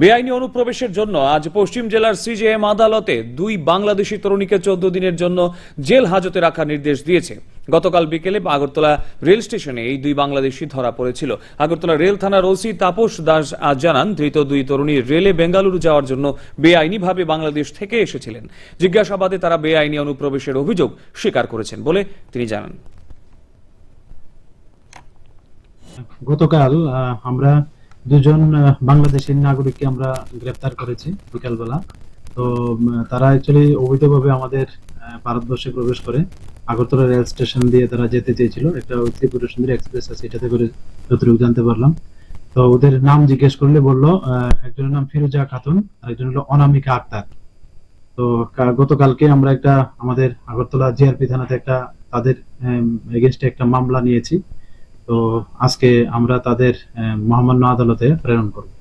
বেআইনি অনুপ্রবেশের জন্য আজ পশ্চিম জেলার সিজেএম আদালতে দুই বাংলাদেশি তরুণীকে চোদ্দ দিনের জন্য জেল হাজতে রাখার নির্দেশ দিয়েছে। গতকাল বিকেলে আগরতলা রেল স্টেশনে এই দুই বাংলাদেশি ধরা পড়েছিল। আগরতলা রেল থানার ওসি তাপস দাস আজ জানান, ধৃত দুই তরুণী রেলে বেঙ্গালুরু যাওয়ার জন্য বেআইনিভাবে বাংলাদেশ থেকে এসেছিলেন। জিজ্ঞাসাবাদে তারা বেআইনি অনুপ্রবেশের অভিযোগ স্বীকার করেছেন বলে তিনি জানান। গতকাল আমরা দুজন আহ, বাংলাদেশি নাগরিককে আমরা গ্রেফতার করেছি বিকালবেলা। তো তারা অ্যাকচুয়ালি অবৈধভাবে আমাদের ভারতবর্ষে প্রবেশ করে। আগরতলা রেল স্টেশন দিয়ে তারা যেতে চেয়েছিল। একটা ত্রিপুরা সুন্দরী এক্সপ্রেস আছে এটাতে করে যতটুকু জানতে পারলাম। তো ওদের নাম জিজ্ঞেস করলে বলল একজনের নাম ফিরোজা খাতুন আর একজন হলো অনামিকা আক্তার। তো গতকালকে আমরা একটা আমাদের আগরতলা জিআরপি থানাতে একটা তাদের এগেনস্টে একটা মামলা নিয়েছি। তো আজকে আমরা তাদের মহামান্য আদালতে প্রেরণ করব।